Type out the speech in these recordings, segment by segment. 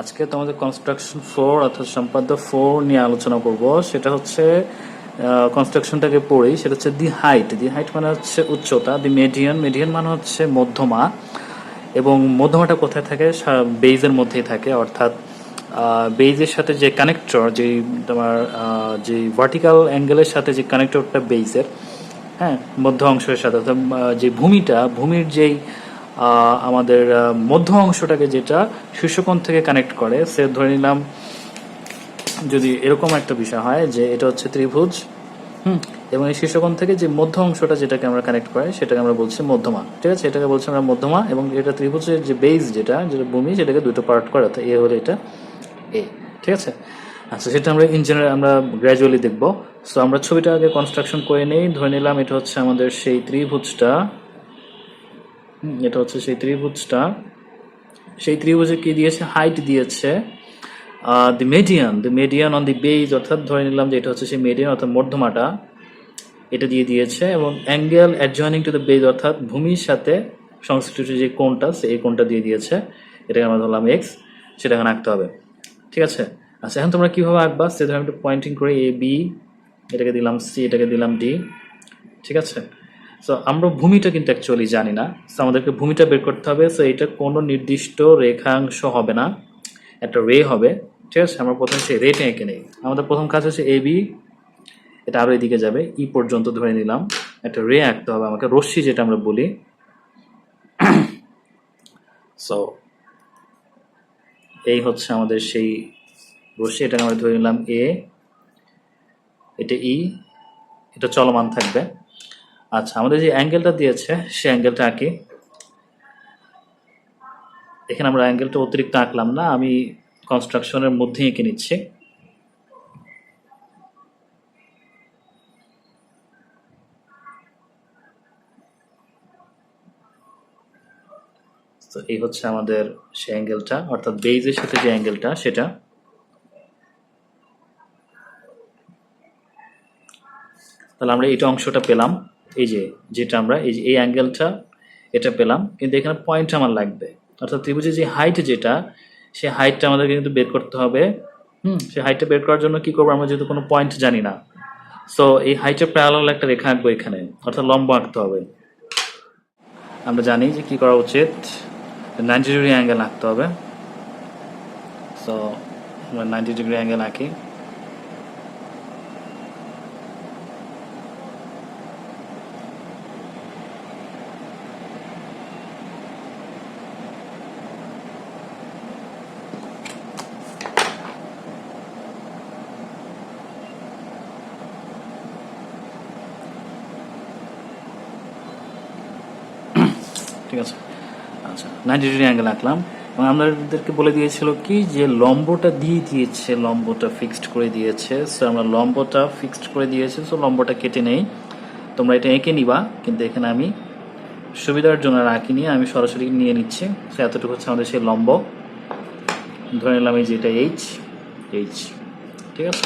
আজকে তোমাদের construction four অর্থাৎ সম্পাদ্য ফোর নিয়ে আলোচনা করব। সেটা হচ্ছে কনস্ট্রাকশনটাকে পড়েই সেটা হচ্ছে দি হাইট দি হাইট মানে হচ্ছে উচ্চতা দি মেডিয়ান মেডিয়ান মানে হচ্ছে মধ্যমা। এবং মধ্যমাটা কোথায় থাকে? বেইজের মধ্যেই থাকে। অর্থাৎ বেইজের সাথে যে কানেক্টর যে তোমার যে ভার্টিক্যাল অ্যাঙ্গেলের সাথে যে কানেক্টরটা বেইজের হ্যাঁ মধ্য অংশের সাথে যে ভূমিটা, ভূমির যেই আমাদের মধ্য অংশটাকে যেটা শীর্ষকোণ থেকে কানেক্ট করে, সে ধরে নিলাম, যদি এরকম একটা বিষয় হয় যে এটা হচ্ছে ত্রিভুজ, হুম, এবং এই শীর্ষকোণ থেকে যে মধ্য অংশটা যেটাকে আমরা কানেক্ট করি সেটাকে আমরা বলছি মধ্যমা, ঠিক আছে? এটাকে বলছি আমরা মধ্যমা, এবং এটা ত্রিভুজের যে বেস যেটা যেটা ভূমি, সেটাকে দুটো পার্ট করে, অর্থাৎ এ হলো এটা এ ঠিক আছে? আচ্ছা সেটা আমরা ইন জেনারেল আমরা গ্র্যাজুয়ালি দেখব। সো আমরা ছবিটা আগে কনস্ট্রাকশন করে নেই, ধরে নিলাম এটা হচ্ছে আমাদের সেই ত্রিভুজটা এটা হচ্ছে সেই ত্রিভুজটা। সেই ত্রিভুজে কি দিয়েছে? হাইট দিয়েছে the median the median on the base অর্থাৎ ধরে নিলাম যে এটা হচ্ছে সেই মেডিয়ান অর্থাৎ মধ্যমাটা। এটা দিয়ে দিয়েছে এবং angle adjoining to the base অর্থাৎ ভূমির সাথে সংশ্লিষ্ট যে কোণটা, সেই কোণটা দিয়ে দিয়েছে। এটাকে আমরা ধরলাম এক্স সেটা এখানে আঁকতে হবে। ঠিক আছে? আচ্ছা এখন তোমরা কীভাবে আঁকবা? সে ধরে আমি একটু পয়েন্টিং করে এ বি এটাকে দিলাম সি এটাকে দিলাম ডি ঠিক আছে? সো আমরা ভূমিটা কিন্তু অ্যাকচুয়ালি জানি না। সো আমাদেরকে ভূমিটা বের করতে হবে। সো এটা কোনো নির্দিষ্ট রেখাংশ হবে না। একটা রে হবে। ঠিক আছে? আমরা প্রথমে সেই রেটা এঁকে নেই। আমাদের প্রথম কাজ হচ্ছে এ, বি। এটা আরও এদিকে যাবে। ই পর্যন্ত ধরে নিলাম। একটা রে আঁকতে হবে আমাকে। রশ্মি যেটা আমরা বলি। সো এই হচ্ছে আমাদের সেই রশ্মি। এটাকে আমরা ধরে নিলাম এ। এটা ই। এটা চলমান থাকবে। আচ্ছা আমাদের যে অ্যাঙ্গেলটা দিয়েছে, সেই অ্যাঙ্গেলটা আঁকি। এখানে আমরা অ্যাঙ্গেলটা অতিরিক্ত আঁকলাম না, আমি কনস্ট্রাকশনের মধ্যেই এঁকে নিচ্ছি। তো এই হচ্ছে আমাদের সেই অ্যাঙ্গেলটা অর্থাৎ বেইজের সাথে যে অ্যাঙ্গেলটা সেটা। তাহলে আমরা এইটা অংশটা পেলাম। এই যে, যেটা আমরা, এই যে, এই অ্যাঙ্গেলটা এটা পেলাম। কিন্তু এখানে পয়েন্ট আমার লাগবে। অর্থাৎ ত্রিভুজের যে হাইট যেটা সেই হাইটটা আমাদেরকে কিন্তু বের করতে হবে। হুম সেই হাইটটা বের করার জন্য কি করব? আমরা যেহেতু কোনো পয়েন্ট জানি না। সো এই হাইটের প্যারালাল একটা রেখা আঁকবো এখানে। অর্থাৎ লম্ব আঁকতে হবে। আমরা জানি যে কি করা উচিত? নাইনটি ডিগ্রি অ্যাঙ্গেল আঁকতে হবে। সো আমরা নাইনটি ডিগ্রি অ্যাঙ্গেল আঁকি। ঠিক আছে? আচ্ছা নাইনটি ডিগ্রি অ্যাঙ্গেল আঁকলাম। এবং আমাদেরকে বলে দিয়েছিল কি যে লম্বটা দিয়ে দিয়েছে, লম্বটা ফিক্সড করে দিয়েছে। সো আমরা লম্বটা ফিক্সড করে দিয়েছে সো লম্বটা কেটে নেই। তোমরা এটা এঁকে নিবা, কিন্তু এখানে আমি সুবিধার জন্য আঁকি নিয়ে আমি সরাসরি নিয়ে নিচ্ছি। সো এতটুকু হচ্ছে আমাদের সেই লম্ব। ধরে নিলাম এই যে এটা এইচ এইচ ঠিক আছে?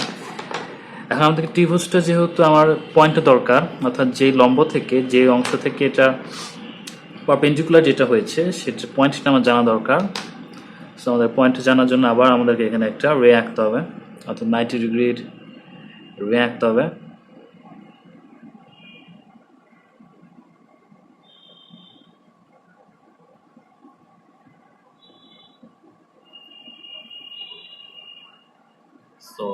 এখন আমাদেরকে ত্রিভুজটা যেহেতু আমার পয়েন্ট দরকার, অর্থাৎ যেই লম্ব থেকে যে অংশ থেকে এটা পারপেন্ডিকুলার যেটা হয়েছে, সেটা পয়েন্টটা আমার জানা দরকার। সো আমাদের পয়েন্ট জানার জন্য আবার আমাদেরকে এখানে একটা রে আঁকতে হবে। অর্থাৎ নাইনটি ডিগ্রির রে আঁকতে হবে। সো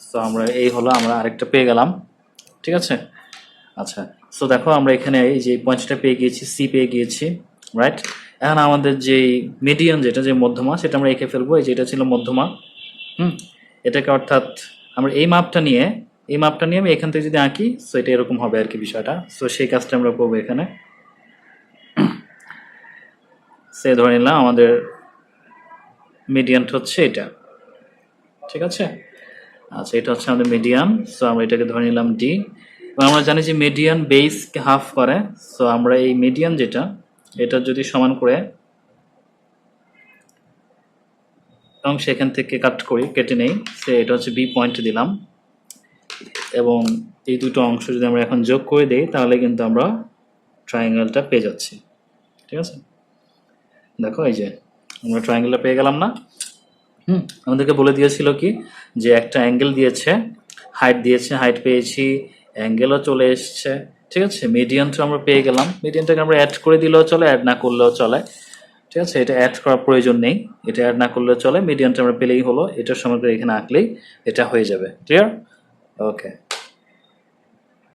সো আমরা এই হলো আমরা আরেকটা পেয়ে গেলাম। ঠিক আছে? আচ্ছা সো দেখো আমরা এখানে এই যে পয়েন্টটা পেয়ে গিয়েছি সি পেয়ে গিয়েছি রাইট এখন আমাদের যে মিডিয়ান যেটা, যে মধ্যমা, সেটা আমরা এঁকে ফেলব। এই যে এটা ছিল মধ্যমা, হুম? এটাকে অর্থাৎ আমরা এই মাপটা নিয়ে, এই মাপটা নিয়ে আমি এখান থেকে যদি আঁকি সো এটা এরকম হবে আর কি বিষয়টা। সো সেই কাজটা আমরা করব এখানে। সে ধরে নিলাম আমাদের মিডিয়ানটা হচ্ছে এটা। ঠিক আছে? আচ্ছা এটা হচ্ছে আমাদের মিডিয়ান সো আমরা এটাকে ধরে নিলাম ডি এবং আমরা জানি যে মিডিয়ান বেসকে হাফ করে সো আমরা এই মিডিয়ান যেটা, এটা যদি সমান করে, এবং সেখান থেকে কাট করি, কেটে নেই সে এটা হচ্ছে বি পয়েন্ট দিলাম। এবং এই দুটো অংশ যদি আমরা এখন যোগ করে দিই, তাহলে কিন্তু আমরা ট্রায়াঙ্গেলটা পেয়ে যাচ্ছি। ঠিক আছে? দেখো, এই যে, আমরা ট্রায়াঙ্গেলটা পেয়ে গেলাম না। হুম। আমাদেরকে বলে দিয়েছিল কি, যে একটা অ্যাঙ্গেল দিয়েছে, হাইট দিয়েছে, হাইট পেয়েছি, অ্যাঙ্গেলও চলে এসছে, ঠিক আছে? মিডিয়ানটা আমরা পেয়ে গেলাম। মিডিয়ামটাকে আমরা অ্যাড করে দিলেও চলে অ্যাড না করলেও চলে, ঠিক আছে? এটা অ্যাড করার প্রয়োজন নেই। এটা অ্যাড না করলেও চলে, মিডিয়ামটা আমরা পেলেই হলো। এটার সময় এখানে আঁকলেই এটা হয়ে যাবে। Clear okay